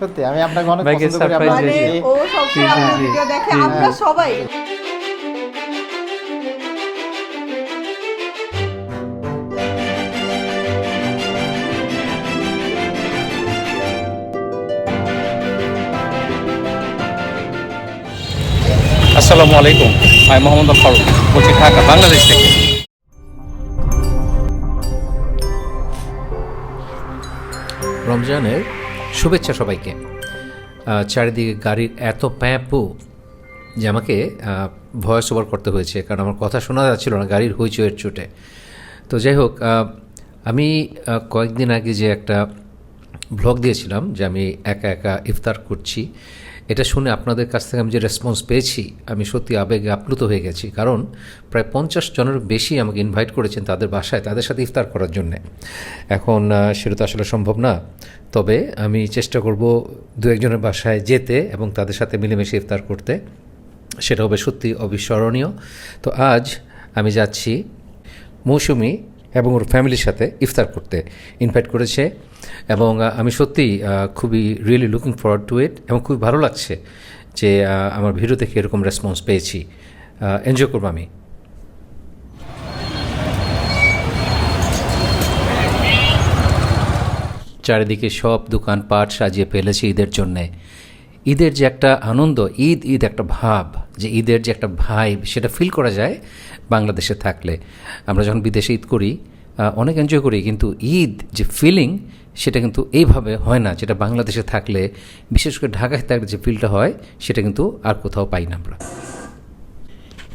সত্যি আমি আপনাকে অনেক পছন্দ করি আপনার ও সবসময় ভিডিও দেখে আমরা সবাই। আসসালামু আলাইকুম। আমি মোহাম্মদ আল ফারুক বলছি ঢাকা বাংলাদেশ থেকে। রমজানের শুভেচ্ছা সবাইকে। চারিদিকে গাড়ির এত প্যাঁপু যে আমাকে ভয়েস ওভার করতে হয়েছে, কারণ আমার কথা শোনা যাচ্ছিল না, গাড়ির হইচইয়ের চোটে। তো যাই হোক আমি কয়েকদিন আগে যে একটা ব্লগ দিয়েছিলাম, যে আমি একা একা ইফতার করছি এটা শুনে আপনাদের কাছ থেকে আমি যে রেসপন্স পেয়েছি, আমি সত্যি আবেগে আপ্লুত হয়ে গেছি। কারণ প্রায় পঞ্চাশ জনের বেশি আমাকে ইনভাইট করেছেন তাদের বাসায়, তাদের সাথে ইফতার করার জন্য। এখন সেটা তো আসলে সম্ভব না। তবে আমি চেষ্টা করব দু একজনের বাসায় যেতে এবং তাদের সাথে মিলেমিশে ইফতার করতে। সেটা হবে সত্যি অবিস্মরণীয়। তো আজ আমি যাচ্ছি মৌসুমি এবং ওর ফ্যামিলির সাথে ইফতার করতে ইনভাইট করেছে। এবং আমি সত্যি খুবই really looking forward to it এবং খুবই ভালো লাগছে যে আমার ভিডিও থেকে এরকম রেসপন্স পেয়েছি। এনজয় করব আমি। চারিদিকে সব দোকানপাট সাজিয়ে ফেলেছে ঈদের জন্যে। ঈদের যে একটা আনন্দ, ঈদ ঈদ একটা ভাব, যে ঈদের যে একটা ভাইব সেটা ফিল করা যায়। বাংলাদেশে থাকলে। আমরা যখন বিদেশে ঈদ করি অনেক এনজয় করি, কিন্তু ঈদ যে ফিলিং সেটা কিন্তু এইভাবে হয় না। যেটা বাংলাদেশে থাকলে, বিশেষ করে ঢাকায় থাকলে যে ফিলটা হয়, সেটা কিন্তু আর কোথাও পাই না আমরা।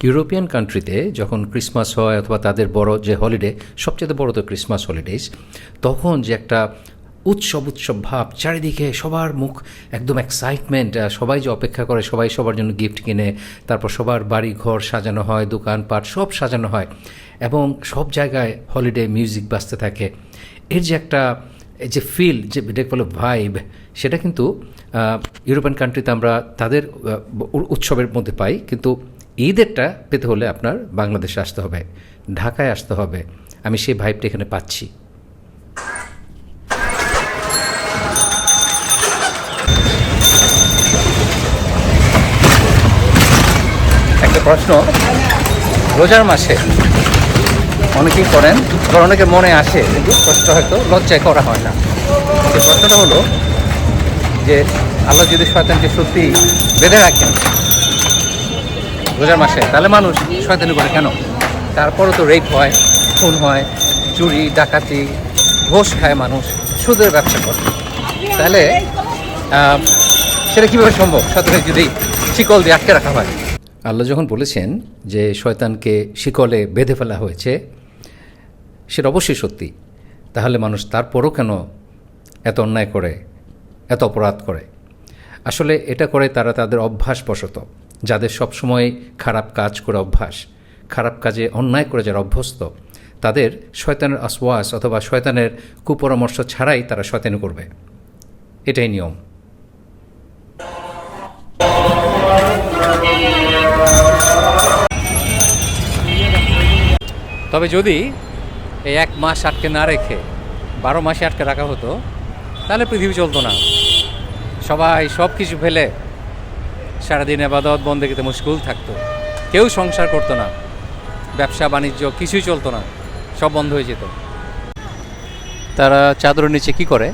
ইউরোপিয়ান কান্ট্রিতে যখন ক্রিসমাস হয়, অথবা তাদের বড় যে হলিডে সবচেয়ে বড় তো ক্রিসমাস হলিডেজ তখন যে একটা উৎসব উৎসব ভাব, চারিদিকে সবার মুখ একদম এক্সাইটমেন্ট সবাই যে অপেক্ষা করে, সবাই সবার জন্য গিফট কিনে, তারপর সবার বাড়ি ঘর সাজানো হয়, দোকানপাট সব সাজানো হয় এবং সব জায়গায় হলিডে মিউজিক বাজতে থাকে। এর যে একটা যে ফিল যে এটাকে বলে ভাইব সেটা কিন্তু ইউরোপিয়ান কান্ট্রিতে আমরা তাদের উৎসবের মধ্যে পাই, কিন্তু ঈদেরটা পেতে হলে আপনার বাংলাদেশে আসতে হবে, ঢাকায় আসতে হবে। আমি সেই ভাইবটা এখানে পাচ্ছি। প্রশ্ন, রোজার মাসে অনেকেই করেন, আবার অনেকে মনে আসে, কিন্তু প্রশ্নটা হয়তো লজ্জায় করা হয় না। সেই প্রশ্নটা হলো যে, আল্লাহ যদি শয়তানকে সত্যি বেঁধে রাখেন রোজার মাসে, তাহলে মানুষ শয়তানি করে কেন? তারপরও তো রেপ হয়, খুন হয়, চুরি, ডাকাতি, ঘোষ খায় মানুষ, সুদের ব্যবসা করে। তাহলে সেটা কীভাবে সম্ভব? শয়তানের যদি শিকল দিয়ে আটকে রাখা হয়। আল্লাহ যখন বলেছেন যে শয়তানকে শিকলে বেঁধে ফেলা হয়েছে, সেটা অবশ্যই সত্যি। তাহলে মানুষ তারপরও কেন এত অন্যায় করে, এত অপরাধ করে? আসলে এটা করে তারা তাদের অভ্যাসবশত যাদের সবসময় খারাপ কাজ করে অভ্যাস, খারাপ কাজে অন্যায় করে যারা অভ্যস্ত, তাদের শয়তানের আসওয়াস অথবা শয়তানের কুপরামর্শ ছাড়াই তারা শয়তানি করবে। এটাই নিয়ম। তবে যদি এই এক মাস আটকে না রেখে বারো মাসে আটকে রাখা হতো, তাহলে পৃথিবী চলতো না। সবাই সব কিছু ফেলে সারাদিন আবাদত বন্দেকিতে মুশকুল থাকতো। কেউ সংসার করতো না। ব্যবসা, বাণিজ্য কিছুই চলতো না। সব বন্ধ হয়ে যেত। তারা চাদরের নিচে কি করে?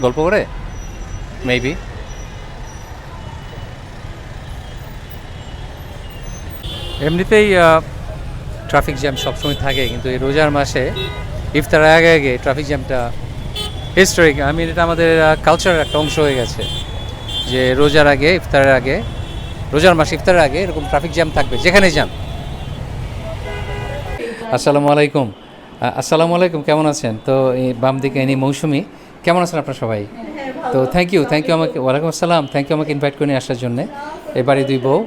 গল্প করে? মেবি এমনিতেই ট্রাফিক জ্যাম সবসময় থাকে, কিন্তু এই রোজার মাসে, ইফতারের আগে আগে ট্রাফিক জ্যামটা হিস্টোরিক আমি এটা আমাদের কালচারের একটা অংশ হয়ে গেছে। যে রোজার আগে, ইফতারের আগে, রোজার মাসে ইফতারের আগে এরকম ট্রাফিক জ্যাম থাকবে, যেখানে যান। আসসালামু আলাইকুম। আসসালামু আলাইকুম, কেমন আছেন? তো এই বাম দিকে ইনি মৌসুমি, কেমন আছেন আপনারা সবাই? তো থ্যাংক ইউ থ্যাংক ইউ আমাকে, ওয়ালাইকুম আসসালাম থ্যাংক ইউ আমাকে ইনভাইট করে নিয়ে আসার জন্যে। এবারে দুই বউ।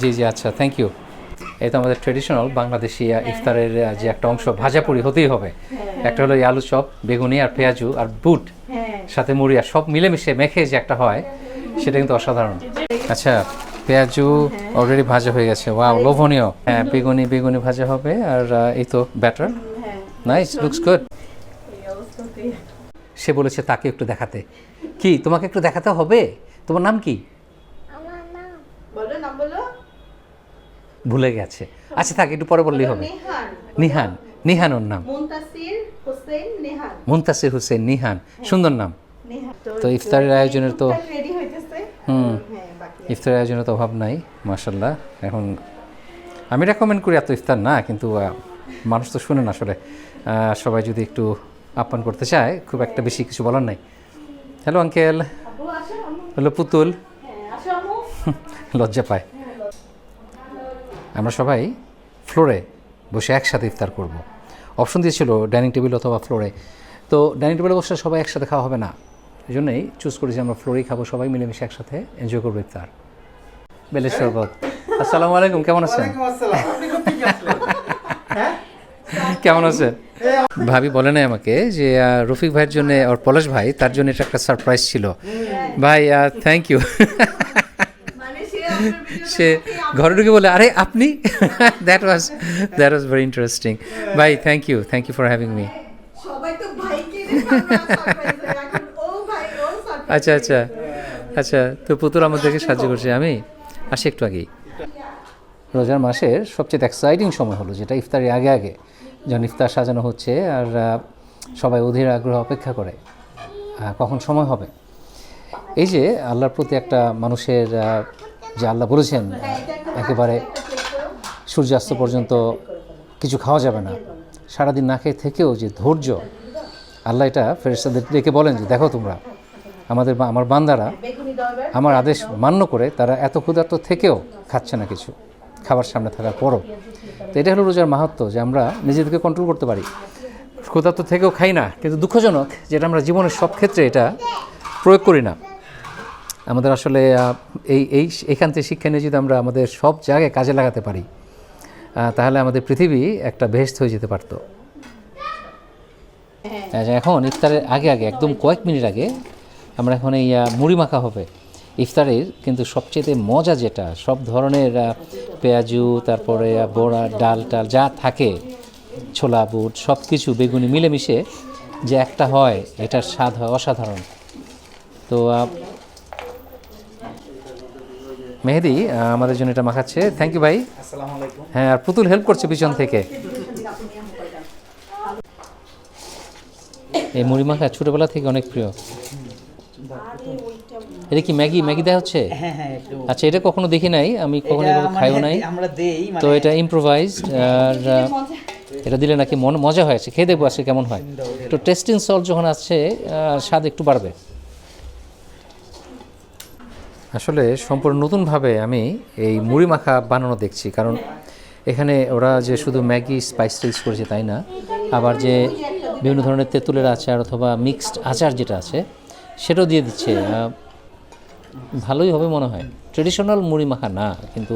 জি জি আচ্ছা থ্যাংক ইউ এই তো আমাদের ট্রেডিশনাল বাংলাদেশি ইফতারের যে একটা অংশ ভাজাপুরি হতেই হবে। একটা হলো এই আলু চপ বেগুনি আর পেঁয়াজু আর বুট সাথে মুড়ি আর সব মিলেমিশে মেখে যে একটা হয় সেটা কিন্তু অসাধারণ। আচ্ছা পেঁয়াজু অলরেডি ভাজা হয়ে গেছে। ওয়াও লোভনীয়। হ্যাঁ বেগুনি বেগুনি ভাজা হবে আর এই তো ব্যাটার নাইস লুকস গুড সে বলেছে তাকে একটু দেখাতে। কি তোমাকে একটু দেখাতে হবে? তোমার নাম কি বলো নাম বলো ভুলে গেছে। আচ্ছা থাক একটু পরে বললেই হবে। নিহান। নিহান। ওর নাম। মুনতাসির হোসেন নিহান। সুন্দর নাম। তো ইফতারের আয়োজনের তো হুম। হ্যাঁ ইফতারের আয়োজনের তো অভাব নাই মার্শাল্লাহ এখন আমি রেকমেন্ড করি এত ইফতার না কিন্তু মানুষ তো শুনেন আসলে। সবাই যদি একটু আপ্যায়ন করতে চায় খুব একটা বেশি কিছু বলার নাই। হ্যালো আঙ্কেল হ্যালো পুতুল। হ্যাঁ লজ্জা পায়। আমরা সবাই ফ্লোরে বসে একসাথে ইফতার করব। অপশন দিয়েছিল ডাইনিং টেবিল অথবা ফ্লোরে। তো ডাইনিং টেবিলে বসে সবাই একসাথে খাওয়া হবে না। এই জন্যই চুজ করেছি আমরা ফ্লোরেই খাব সবাই মিলেমিশে একসাথে এনজয় করব ইফতার। বেলের শরবত। আসসালামু আলাইকুম কেমন আছেন? হ্যাঁ? কেমন আছেন? ভাবি বলে নাই আমাকে যে রফিক ভাইয়ের জন্য ওর পলাশ ভাই তার জন্য এটা একটা সারপ্রাইজ ছিল। ভাই থ্যাংক ইউ সে ঘরে ঢুকে বলে আরে আপনি? That was that was very interesting ভাই thank you thank you for having me আচ্ছা আচ্ছা আচ্ছা তো পুতুল আমাদেরকে সাহায্য করছে আমি আসি একটু আগেই। রোজার মাসের সবচেয়ে এক্সাইটিং সময় হলো যেটা ইফতারের আগে আগে যখন ইফতার সাজানো হচ্ছে আর সবাই অধীর আগ্রহ অপেক্ষা করে কখন সময় হবে। এই যে আল্লাহর প্রতি একটা মানুষের যে আল্লাহ বলেছেন, একেবারে সূর্যাস্ত পর্যন্ত কিছু খাওয়া যাবে না। সারাদিন না খেয়ে থেকেও যে ধৈর্য, আল্লাহ এটা ফেরেস্তাদের ডেকে বলেন যে, দেখো তোমরা, আমাদের আমার বান্দারা আমার আদেশ মান্য করে তারা এত ক্ষুধার্ত থেকেও খাচ্ছে না কিছু, খাবার সামনে থাকার পরও। তো এটা হলো রোজার মাহাত্ম যে আমরা নিজেদেরকে কন্ট্রোল করতে পারি। ক্ষুধার্ত থেকেও খাই না, কিন্তু দুঃখজনক যেটা আমরা জীবনের সব ক্ষেত্রে এটা প্রয়োগ করি না। আমাদের আসলে এই এই এখান থেকে শিক্ষা নিয়ে যদি আমরা আমাদের সব জায়গায় কাজে লাগাতে পারি তাহলে আমাদের পৃথিবী একটা বেহেস্ত হয়ে যেতে পারতো। এখন ইফতারের আগে আগে, একদম কয়েক মিনিট আগে আমরা এখন এই মুড়ি মাখা হবে। ইফতারের কিন্তু সবচেয়ে মজা যেটা, সব ধরনের পেঁয়াজু, তারপরে বড়া, ডাল টাল যা থাকে, ছোলা, বুট সব কিছু বেগুনি মিলেমিশে যে একটা হয়, এটার স্বাদ হয় অসাধারণ। তো মেহেদি আমাদের জন্য এটা মাখাচ্ছে। থ্যাংক ইউ ভাই। হ্যাঁ আর পুতুল হেল্প করছে পিছন থেকে। এই মুড়ি মাখা ছোটবেলা থেকে অনেক প্রিয়। এটা কি ম্যাগি? ম্যাগি দেওয়া হচ্ছে? হ্যাঁ হ্যাঁ আচ্ছা এটা কখনো দেখি নাই। আমি কখনো এটা এভাবে মানে খাইও নাই। আমরা দেই মানে তো এটা ইম্প্রোভাইজড আর এটা দিলে নাকি মন মজা হয়েছে খেয়ে দেখব আজকে কেমন হয়। তো টেস্টিং সল্ট যখন আসছে স্বাদ একটু বাড়বে। আসলে সম্পূর্ণ নতুনভাবে আমি এই মুড়ি মাখা বানানো দেখছি, কারণ এখানে ওরা যে শুধু ম্যাগি স্পাইস টিস করেছে তাই না, আবার যে বিভিন্ন ধরনের তেঁতুলের আচার অথবা মিক্সড আচার যেটা আছে, সেটাও দিয়ে দিচ্ছে। ভালোই হবে মনে হয়। ট্রেডিশনাল মুড়ি মাখা না, কিন্তু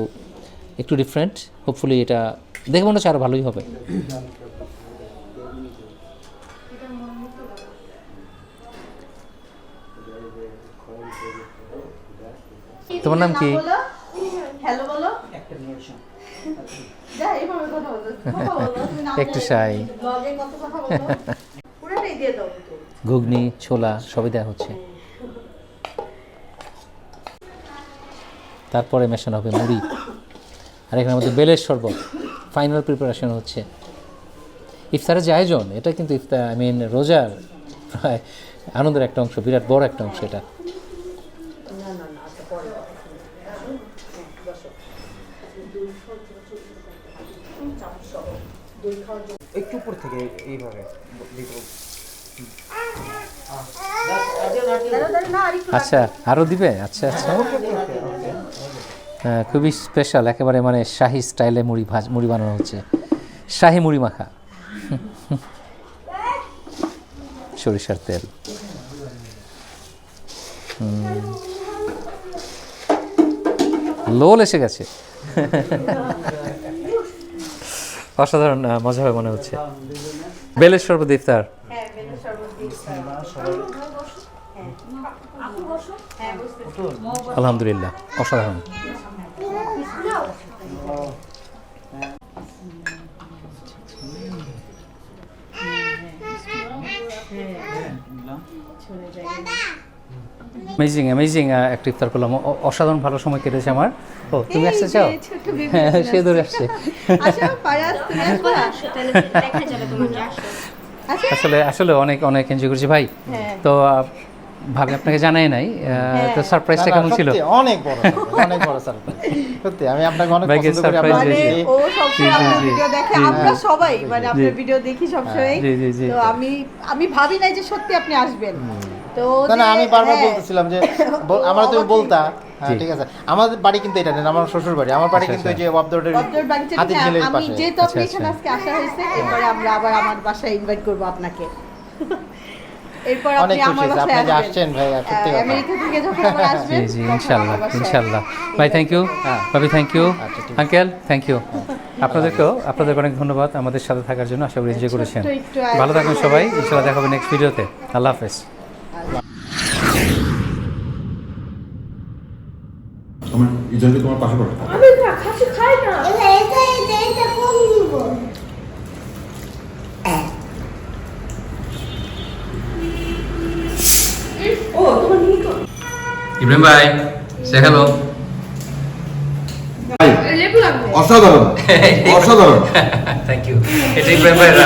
একটু ডিফারেন্ট হোপফুলি এটা দেখে মনে হচ্ছে আরও ভালোই হবে। তোমার নাম কি? হ্যালো বলো। একটা তো ঘুগনি ছোলা সবই দেওয়া হচ্ছে। তারপরে মেশানো হবে মুড়ি। আর এখানে আমাদের বেলের শরবত। ফাইনাল প্রিপারেশন হচ্ছে। ইফতারের যে আয়োজন এটা কিন্তু ইফতার আই মিন রোজার প্রায় আনন্দের একটা অংশ বিরাট বড় একটা অংশ এটা। একটু উপর থেকে এইভাবে। আচ্ছা আরও দিবে? আচ্ছা আচ্ছা। হ্যাঁ খুবই স্পেশাল একেবারে মানে শাহি স্টাইলে মুড়ি ভাজ, মুড়ি বানানো হচ্ছে। শাহি মুড়ি মাখা। সরিষার তেল। হুম। লোল এসে গেছে। অসাধারণ মজা হবে মনে হচ্ছে। বেলের শরবত ইফতার। হ্যাঁ বেলের শরবত দিয়ে হ্যাঁ অ্যামেজিং অ্যামেজিং একটা ইফতার করলাম অসাধারণ ভালো সময় কেটেছে আমার। ও তুমি আসতে চাও? হ্যাঁ সে ধরে আসছে। আসলে আসলে অনেক অনেক এনজয় করেছি ভাই। হ্যাঁ। তো ভাবি আপনাকে জানাই নাই। তো সারপ্রাইজটা কেমন ছিল? অনেক বড় surprise, অনেক বড় সারপ্রাইজ সত্যি আমি আপনাকে অনেক পছন্দ করি মানে ও সবসময়। ভিডিও দেখে আমরা। সবাই মানে আপনার। ভিডিও দেখি সবসময়। তো আমি আমি ভাবি নাই যে সত্যি আপনি আসবেন। না না আমি বারবার হ্যাঁ, বলতেছিলাম যে আমরা তুমি বলতা। হ্যাঁ ঠিক আছে। আমাদের বাড়ি কিন্তু এটা আমার শ্বশুর বাড়ি আমার বাড়ি আচ্ছা, কিন্তু আচ্ছা। যে হাতির আমি পাশে। যেহেতু আপনি আচ্ছা, এখানে। আজকে আসা হয়েছে এরপরে আমরা আবার আমার বাসায় ইনভাইট করব আপনাকে। এরপর অনেক আপনি আমার যে আসছেন ভাই, সত্যি কথা। আমেরিকা থেকে যখন আবার আসবেন জি তখন ইনশাল্লাহ আমার বাসায়। ইনশাল্লাহ। invite ভাই থ্যাংক ইউ হ্যাঁ। ভাবি থ্যাংক ইউ ঠিক আঙ্কেল থ্যাংক ইউ আপনাদেরকেও আপনাদের অনেক ধন্যবাদ আমাদের সাথে থাকার জন্য। আশা করি এনজয় করেছেন। ভালো থাকবেন সবাই। ইনশাল্লাহ দেখা হবে নেক্সট ভিডিওতে আল্লাহ হাফেজ। তোমার ইজানকে তোমার পাশে পাঠাতে আমি না খাসি খাই না। এটা এটা এটা কোন নিব? ও তোমার নিয়ে তো ইব্রাহিম ভাই সে হ্যালো লেবু লাগবে। অসাধারণ অসাধারণ। থ্যাংক ইউ এটা ইব্রাহিম ভাইরা